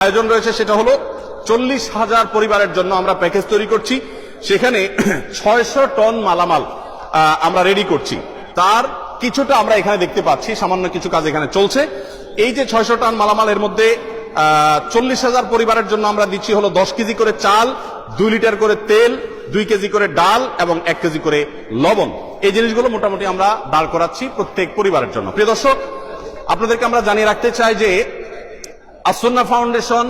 আয়োজন রয়েছে সেটা হলো চল্লিশ হাজার পরিবারের জন্য আমরা প্যাকেজ তৈরি করছি। সেখানে ছয়শো টন মালামাল আমরা রেডি করছি। তার কিছুটা আমরা এখানে দেখতে পাচ্ছি, সামান্য কিছু কাজ এখানে চলছে। এই যে ছয়শো টন মালামাল এর মধ্যে চল্লিশ হাজার পরিবারের জন্য আমরা দিচ্ছি হলো দশ কেজি করে চাল, দুই লিটার করে তেল, দুই কেজি করে ডাল এবং এক কেজি করে লবণ। এই জিনিসগুলো মোটামুটি আমরা দাঁড় করাচ্ছি প্রত্যেক পরিবারের জন্য। প্রিয় দর্শক, আপনাদেরকে আমরা জানিয়ে রাখতে চাই যে আসন্না ফাউন্ডেশন,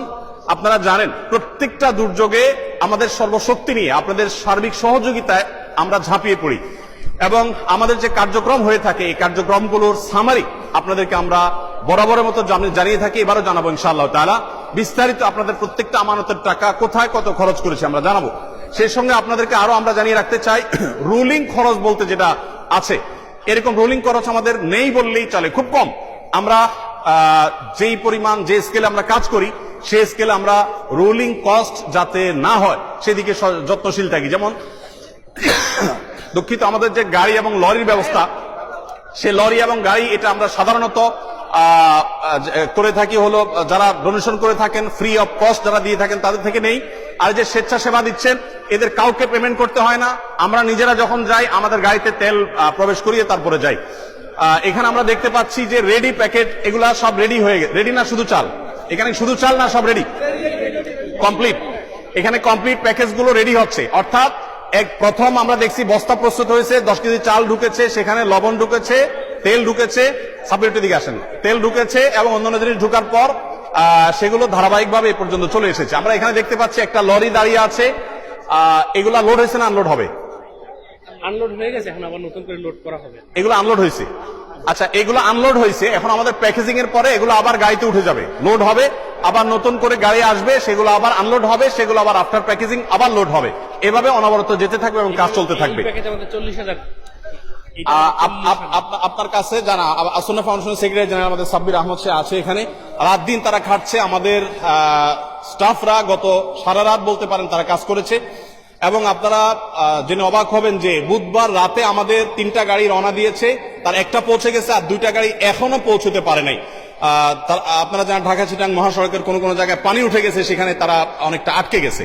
আপনারা জানেন, প্রত্যেকটা দুর্যোগে আমাদের সর্বশক্তি নিয়ে, আপনাদের সার্বিক সহযোগিতায় আমরা ঝাঁপিয়ে পড়ি। এবং আমাদের যে কার্যক্রম হয়ে থাকে, এই কার্যক্রমগুলোর সামারি আপনাদেরকে আমরা বরাবরের মতো জানিয়ে থাকি, এবারও জানাব ইনশাআল্লাহ তাআলা। বিস্তারিত আপনাদের প্রত্যেকটা আমানতের টাকা কোথায় কত খরচ করেছে আমরা জানাব। সেই সঙ্গে আপনাদেরকে আরও আমরা জানিয়ে রাখতে চাই রুলিং খরচ বলতে যেটা আছে, এরকম রুলিং খরচ আমাদের নেই বললেই চলে, খুব কম। আমরা যেই পরিমাণ, যে স্কেলে আমরা কাজ করি, সেই স্কেলে আমরা রোলিং কস্ট যাতে না হয়, সেদিকে স- যত্নশীল থাকি। যেমন, দুঃখিত, আমাদের যে গাড়ি এবং লরির ব্যবস্থা, সে লরি এবং গাড়ি এটা আমরা সাধারণত করে থাকি হলো, যারা ডোনেশন করে থাকেন ফ্রি অফ কস্ট যারা দিয়ে থাকেন, তাদের থেকে নেই। আর যে স্বেচ্ছাসেবা দিচ্ছেন, এদের কাউকে পেমেন্ট করতে হয় না। আমরা নিজেরা যখন যাই, আমাদের গাড়িতে তেল প্রবেশ করিয়ে তারপরে যাই। এখানে আমরা দেখতে পাচ্ছি যে রেডি প্যাকেট এগুলা সব রেডি হয়ে গেছে। রেডি না শুধু চাল? এখানে শুধু চাল না সব রেডি কমপ্লিট এখানে কমপ্লিট প্যাকেজগুলো রেডি হচ্ছে। অর্থাৎ, এক, প্রথম আমরা দেখছি বস্তা প্রস্তুত হয়েছে, দশ কেজি চাল ঢুকেছে, সেখানে লবণ ঢুকেছে, তেল ঢুকেছে, সাবজেক্টের দিকে আসেন। তেল ঢুকেছে এবং অন্যান্য জিনিস ঢুকার পর সেগুলো ধারাবাহিকভাবে এ পর্যন্ত চলে এসেছে। আমরা এখানে দেখতে পাচ্ছি একটা লরি দাঁড়িয়ে আছে। এগুলা লোড হয়েছে না আনলোড হবে? আনলোড হয়ে গেছে এখন আবার নতুন করে লোড করা হবে। এগুলো আনলোড হয়েছে। আচ্ছা এগুলো আনলোড হয়েছে এখন আমাদের প্যাকেজিং এর পরে এগুলো আবার গাড়িতে উঠে যাবে। লোড হবে আবার নতুন করে গাড়ি আসবে সেগুলো আবার আনলোড হবে সেগুলো আবার আফটার প্যাকেজিং আবার লোড হবে। এভাবে অনবরত যেতে থাকবে এবং কাজ চলতে থাকবে। আমাদের চল্লিশ হাজার। আপ- আপ- আপ- আপনার কাছে জানা আসন্না ফাউন্ডেশনের সেক্রেটারি জেনারেল আমাদের সাব্বির আহমদ সে আছে এখানে। রাত দিন তারা খাটছে আমাদের স্টাফরা গত সারা রাত বলতে পারেন তারা কাজ করেছে। এবং আপনারা জেনে অবাক হবেন যে বুধবার রাতে আমাদের তিনটা গাড়ি রওনা দিয়েছে, তার একটা পৌঁছে গেছে আর দুইটা গাড়ি এখনও পৌঁছতে পারে নাই। আপনারা জানেন ঢাকা চিটাং মহাসড়কের কোন কোন জায়গায় পানি উঠে গেছে, সেখানে তারা অনেকটা আটকে গেছে।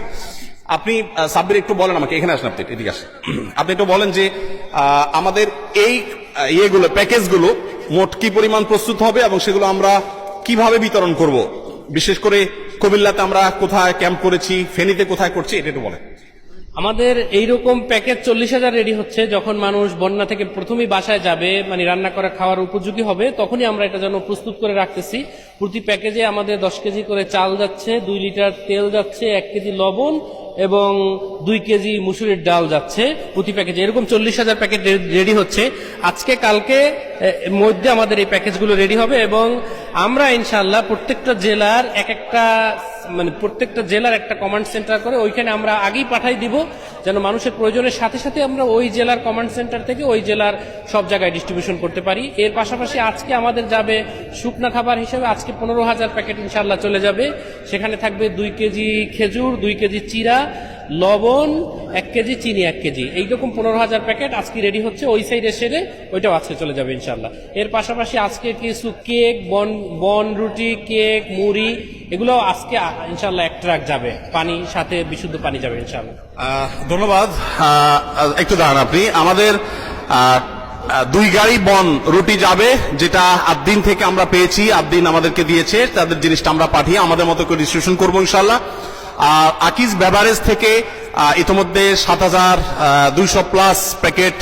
আপনি সাব্বির একটু বলেন আমাকে, এখানে আসেন আপনি, এদিকে আসেন। আপনি একটু বলেন যে আমাদের এই ইয়েগুলো, প্যাকেজগুলো মোট কি পরিমাণ প্রস্তুত হবে এবং সেগুলো আমরা কীভাবে বিতরণ করব? বিশেষ করে কুমিল্লাতে আমরা কোথায় ক্যাম্প করেছি, ফেনীতে কোথায় করছি, এটা একটু বলেন। আমাদের এইরকম প্যাকেজ চল্লিশ হাজার রেডি হচ্ছে। যখন মানুষ বন্যা থেকে প্রথমেই বাসায় যাবে মানে রান্না করা, খাওয়ার উপযোগী হবে, তখনই আমরা এটা যেন প্রস্তুত করে রাখতেছি। প্রতি প্যাকেজে আমাদের দশ কেজি করে চাল যাচ্ছে, দুই লিটার তেল যাচ্ছে, এক কেজি লবণ এবং দুই কেজি মুসুরির ডাল যাচ্ছে প্রতি প্যাকেজে। এরকম চল্লিশ হাজার প্যাকেট রেডি হচ্ছে। আজকে, কালকে মধ্যে আমাদের এই প্যাকেজগুলো রেডি হবে এবং আমরা ইনশাল্লাহ প্রত্যেকটা জেলার এক একটা মানে প্রত্যেকটা জেলার একটা কমান্ড সেন্টার করে, ওইখানে আমরা আগেই পাঠাই দিব, যেন মানুষের প্রয়োজনের সাথে সাথে আমরা ওই জেলার কমান্ড সেন্টার থেকে ওই জেলার সব জায়গায় ডিস্ট্রিবিউশন করতে পারি। এর পাশাপাশি আজকে আমাদের যাবে শুকনা খাবার হিসেবে আজকে পনেরো হাজার প্যাকেট ইনশাল্লাহ চলে যাবে। সেখানে থাকবে দুই কেজি খেজুর, দুই কেজি চিরা লবণ, এক কেজি, চিনি এক কেজি। এইরকম পনেরো হাজার প্যাকেট আজকে রেডি হচ্ছে। ওই সাইডে সেরে ওইটাও আজকে চলে যাবে ইনশাল্লাহ এর পাশাপাশি আজকে কিছু কেক, বন বন, রুটি, কেক, মুড়ি, এগুলো আজকে ইনশাল্লাহ এক ট্রাক যাবে। পানি, সাথে বিশুদ্ধ পানি যাবে ইনশাল্লাহ ধন্যবাদ। একটু দাঁড়ান আপনি। আমাদের দুই গাড়ি বন, রুটি যাবে, যেটা আদিন থেকে আমরা পেয়েছি। আদিন আমাদেরকে দিয়েছে। তাদের জিনিসটা আমরা পাঠিয়ে আমাদের মতো করে ডিস্ট্রিবিউশন করব ইনশাল্লাহ আকিজ বেভারেজ থেকে ইতোমধ্যে সাত হাজার দুইশো প্লাস প্যাকেট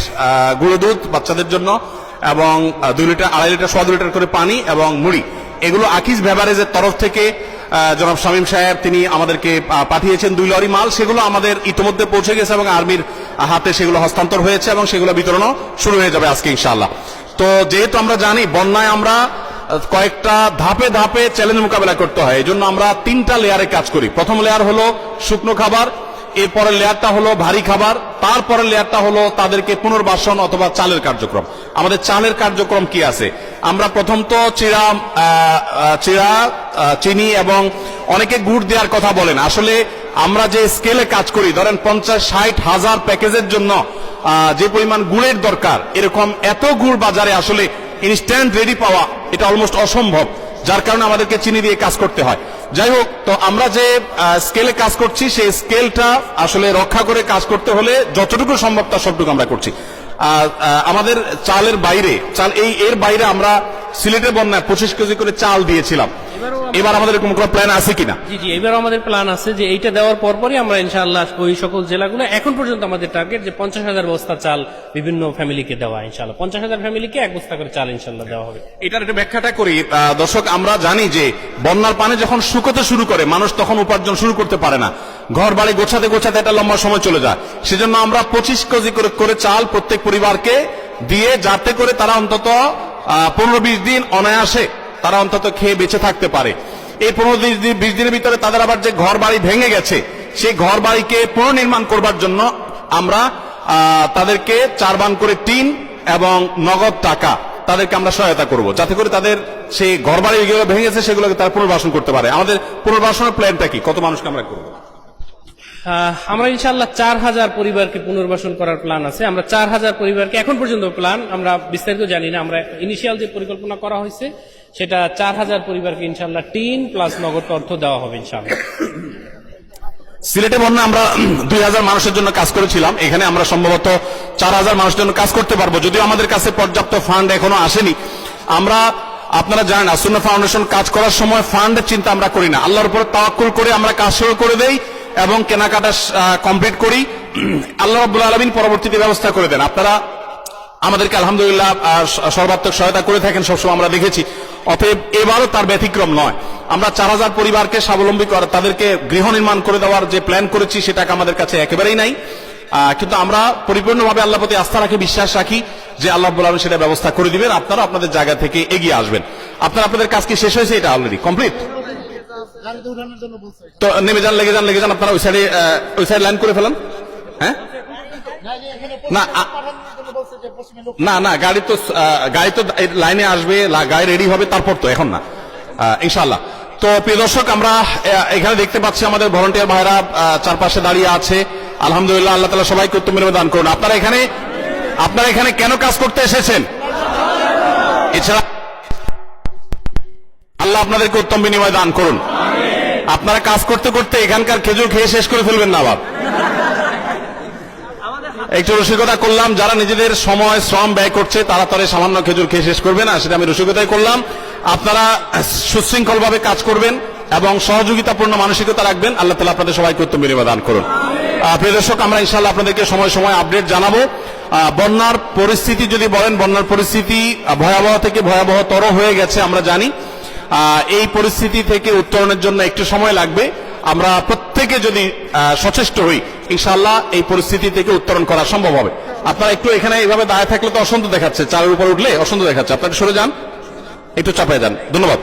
গুঁড়ো দুধ বাচ্চাদের জন্য এবং দুই লিটার, আড়াই লিটার, সোয়া লিটার করে পানি এবং মুড়ি। এগুলো আকিজ বেভারেজের তরফ থেকে জনাব শামীম সাহেব, তিনি আমাদেরকে পাঠিয়েছেন দুই লরি মাল। সেগুলো আমাদের ইতিমধ্যে পৌঁছে গেছে এবং আর্মির হাতে সেগুলো হস্তান্তর হয়েছে এবং সেগুলো বিতরণও শুরু হয়ে যাবে আজকে, ইনশাআল্লাহ। তো যেহেতু আমরা জানি, বন্যায় আমরা কয়েকটা ধাপে ধাপে চ্যালেঞ্জ মোকাবেলা করতে হয়। এই জন্য আমরা তিনটা লেয়ারে কাজ করি। প্রথম লেয়ার হলো শুকনো খাবার, এরপরের লেয়ারটা হলো ভারী খাবার, তারপরের লেয়ারটা হলো তাদেরকে পুনর্বাসন অথবা চালের কার্যক্রম। আমাদের চালের কার্যক্রম কি আছে? আমরা প্রথম তো চিরা চিরা চিনি এবং অনেকে গুড় দেওয়ার কথা বলেন। আসলে আমরা যে স্কেলে কাজ করি, ধরেন পঞ্চাশ, ষাট, হাজার প্যাকেজের জন্য যে পরিমাণ গুড়ের দরকার, এরকম এত গুড় বাজারে আসলে ইনস্ট্যান্ট রেডি পাওয়া এটা অলমোস্ট অসম্ভব, যার কারণে আমাদেরকে চিনি দিয়ে কাজ করতে হয়। যাই হোক, তো আমরা যে স্কেলে কাজ করছি, সেই স্কেলটা আসলে রক্ষা করে কাজ করতে হলে যতটুকু সম্ভব তার সবটুকু আমরা করছি। আমাদের চালের বাইরে, চাল এই, এর বাইরে আমরা সিলেটের বন্যায় পঁচিশ কেজি করে চাল দিয়েছিলাম। এবার আমাদের এরকম কোনো প্ল্যান আছে কিনা? জি জি এবার আমাদের প্ল্যান আছে যে এইটা দেওয়ার পরপরই আমরা ইনশাআল্লাহ ওই সকল জেলাগুলো। এখন পর্যন্ত আমাদের টার্গেট যে পঞ্চাশ হাজার বস্তা চাল বিভিন্ন ফ্যামিলিকে দেওয়া ইনশাআল্লাহ। পঞ্চাশ হাজার ফ্যামিলিকে এক বস্তা করে চাল ইনশাআল্লাহ দেওয়া হবে। এটার একটা ব্যাখ্যাটা করি। দর্শক আমরা জানি যে বন্যার পানি যখন শুকোতে শুরু করে মানুষ তখন উপার্জন শুরু করতে পারে না। ঘর বাড়ি গোছাতে গোছাতে একটা লম্বা সময় চলে যায়। সেজন্য আমরা পঁচিশ কেজি করে করে চাল প্রত্যেক পরিবারকে দিয়ে যাতে করে তারা অন্তত পনেরো বিশ দিন অনায়াসে তারা অন্তত খেয়ে বেঁচে থাকতে পারে। এই পনেরো দিন, বিশ দিনের ভিতরে তাদের আবার যে ঘর বাড়ি ভেঙে গেছে, সেই ঘর বাড়িকে পুনর্নির্মাণ করবার জন্য আমরা তাদেরকে চার বান করে টিন এবং নগদ টাকা তাদেরকে আমরা সহায়তা করব, যাতে করে তাদের সেই ঘর বাড়ি ভেঙেছে ভেঙে সেগুলোকে তারা পুনর্বাসন করতে পারে। আমাদের পুনর্বাসনের প্ল্যানটা কি? কত মানুষকে আমরা করব? আমরা ইনশাল্লাহ চার হাজার পরিবারকে পুনর্বাসন করার প্ল্যান আছে। আমরা চার হাজার পরিবারকে এখন পর্যন্ত প্ল্যান আমরা বিস্তারিত জানি না। আমরা ইনিশিয়াল যে পরিকল্পনা করা হয়েছে, সেটা চার হাজার পরিবারকে ইনশাল্লাহ টিন প্লাস নগদ অর্থ দেওয়া হবে ইনশাআল্লাহ। সিলেটে বন্যা আমরা দুই হাজার মানুষের জন্য কাজ করেছিলাম। এখানে আমরা সম্ভবত চার হাজার মানুষের জন্য কাজ করতে পারব। যদিও আমাদের কাছে পর্যাপ্ত ফান্ড এখনও আসেনি। আমরা, আপনারা জানেন, আসুন্না ফাউন্ডেশন কাজ করার সময় ফান্ডের চিন্তা আমরা করি না। আল্লাহর উপর তাওয়াক্কুল করে আমরা কাজ শুরু করে দেই। এবং কেনাকাটা কমপ্লিট করি। আল্লাহ রাব্বুল আলমিন পরবর্তীতে ব্যবস্থা করে দেন। আপনারা আমাদেরকে আলহামদুলিল্লাহ সর্বাত্মক সহায়তা করে থাকেন, সবসময় আমরা দেখেছি। অতএব এবারও তার ব্যতিক্রম নয়। আমরা চার হাজার পরিবারকে স্বাবলম্বী করা, তাদেরকে গৃহ নির্মাণ করে দেওয়ার যে প্ল্যান করেছি, সেটাকে আমাদের কাছে একেবারেই নাই। কিন্তু আমরা পরিপূর্ণভাবে আল্লাহ প্রতি আস্থা রাখি, বিশ্বাস রাখি যে আল্লাহ বলার সেটা ব্যবস্থা করে দিবেন। আপনারা আপনাদের জায়গা থেকে এগিয়ে আসবেন। আপনারা, আপনাদের কাজ কি শেষ হয়েছে এটা অলরেডি কমপ্লিট গাড়িতে উঠানোর জন্য বলছে তো নেমে যান লেগে যান লেগে যান আপনারা ওই সাইডে ওই সাইড লাইন করে ফেলেন। হ্যাঁ? না না, গাড়ি তো গাড়ি তো লাইনে আসবে গাড়ি রেডি হবে তারপর তো এখন না। ইনশাল্লাহ তো প্রিয় দর্শক আমরা এখানে দেখতে পাচ্ছি আমাদের ভলেন্টিয়ার ভাইরা চারপাশে দাঁড়িয়ে আছে। আলহামদুলিল্লাহ আল্লাহ তালা সবাইকে উত্তম দান করুন। আপনারা এখানে আপনারা এখানে কেন কাজ করতে এসেছেন? এছাড়া আল্লাহ আপনাদেরকে উত্তম বিনিময় দান করুন। আপনারা কাজ করতে করতে এখানকার খেজুর খেয়ে শেষ করে ফেলবেন না আবার। একটু রসিকতা করলাম, যারা নিজেদের সময়, শ্রম ব্যয় করছে, তারা তারা সামান্য খেজুর খেয়ে শেষ করবে না, সেটা আমি রসিকতাই করলাম। আপনারা সুশৃঙ্খল ভাবে কাজ করবেন এবং সহযোগিতাপূর্ণ মানসিকতা রাখবেন। আল্লাহ তালা আপনাদের সবাইকে উত্তম বিনিময় দান করুন। প্রিয় দর্শক, আমরা ইনশাল্লাহ আপনাদেরকে সময় সময় আপডেট জানাব। বন্যার পরিস্থিতি যদি বলেন, বন্যার পরিস্থিতি ভয়াবহ থেকে ভয়াবহতর হয়ে গেছে, আমরা জানি। এই পরিস্থিতি থেকে উত্তরণের জন্য একটু সময় লাগবে। আমরা প্রত্যেকে যদি সচেষ্ট হই ইনশাল্লাহ এই পরিস্থিতি থেকে উত্তরণ করা সম্ভব হবে। আপনারা একটু এখানে এইভাবে দাঁড়িয়ে থাকলে তো অসন্ত দেখাচ্ছে চালের উপর উঠলে অসন্ত দেখাচ্ছে। আপনারা সরে যান একটু চাপায় যান ধন্যবাদ।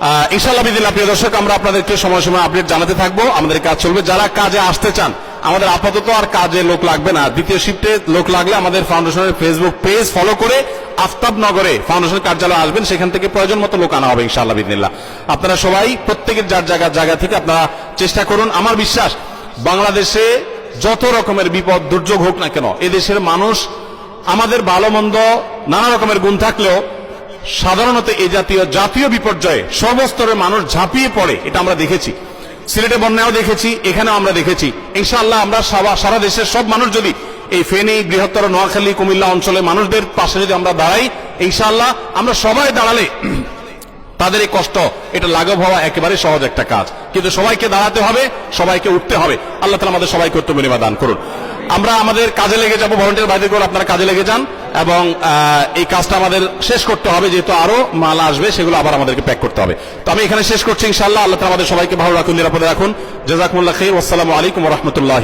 আহ, ইনশাআল্লাহ বিদিন প্রিয় দর্শক আমরা আপনাদেরকে সময় সময় আপডেট জানাতে থাকব। আমাদের কাজ চলবে। যারা কাজে আসতে চান আমাদের আপাতত আর কাজে লোক লাগবে না। দ্বিতীয় শিফটে লোক লাগলে আমাদের ফাউন্ডেশনের ফেসবুক পেজ ফলো করে আফতাব নগরে ফাউন্ডেশন কার্যালয়ে আসবেন, সেখান থেকে প্রয়োজন মতো লোক আনা হবে ইনশাআল্লাহ বিদিনিল্লাহ। আপনারা সবাই প্রত্যেকের যার জায়গা জায়গা থেকে আপনারা চেষ্টা করুন। আমার বিশ্বাস, বাংলাদেশে যত রকমের বিপদ, দুর্যোগ হোক না কেন, এদেশের মানুষ আমাদের ভালো মন্দ নানা রকমের গুণ থাকলেও সাধারণত এ জাতীয় জাতীয় বিপর্যয়ে সর্বস্তরের মানুষ ঝাঁপিয়ে পড়ে, এটা আমরা দেখেছি। সিলেটে বন্যাও দেখেছি, এখানেও আমরা দেখেছি। ইনশাআল্লাহ আমরা সারা দেশের সব মানুষ যদি এই ফেনী, বৃহত্তর নোয়াখালী, কুমিল্লা অঞ্চলে মানুষদের পাশে যদি আমরা দাঁড়াই, ইনশাআল্লাহ আমরা সবাই দাঁড়ালে তাদের এই কষ্ট, এটা লাঘব হওয়া একেবারে সহজ একটা কাজ। কিন্তু সবাইকে দাঁড়াতে হবে, সবাইকে উঠতে হবে। আল্লাহ তালা আমাদের সবাইকে উত্তম বিনিময় দান করুন। আমরা আমাদের কাজে লেগে যাব ভলেন্টিয়ার বাইরে করে আপনারা কাজে লেগে যান এবং এই কাজটা আমাদের শেষ করতে হবে, যেহেতু আরও মাল আসবে, সেগুলো আবার আমাদেরকে প্যাক করতে হবে। তো আমি এখানে শেষ করছি ইনশাল্লাহ আল্লাহ তালা আমাদের সবাইকে ভালো রাখুন, নিরাপদে রাখুন। জাজাকুমুল্লাহ খেয়ে আসসালামু আলাইকুম রহমতুল্লাহ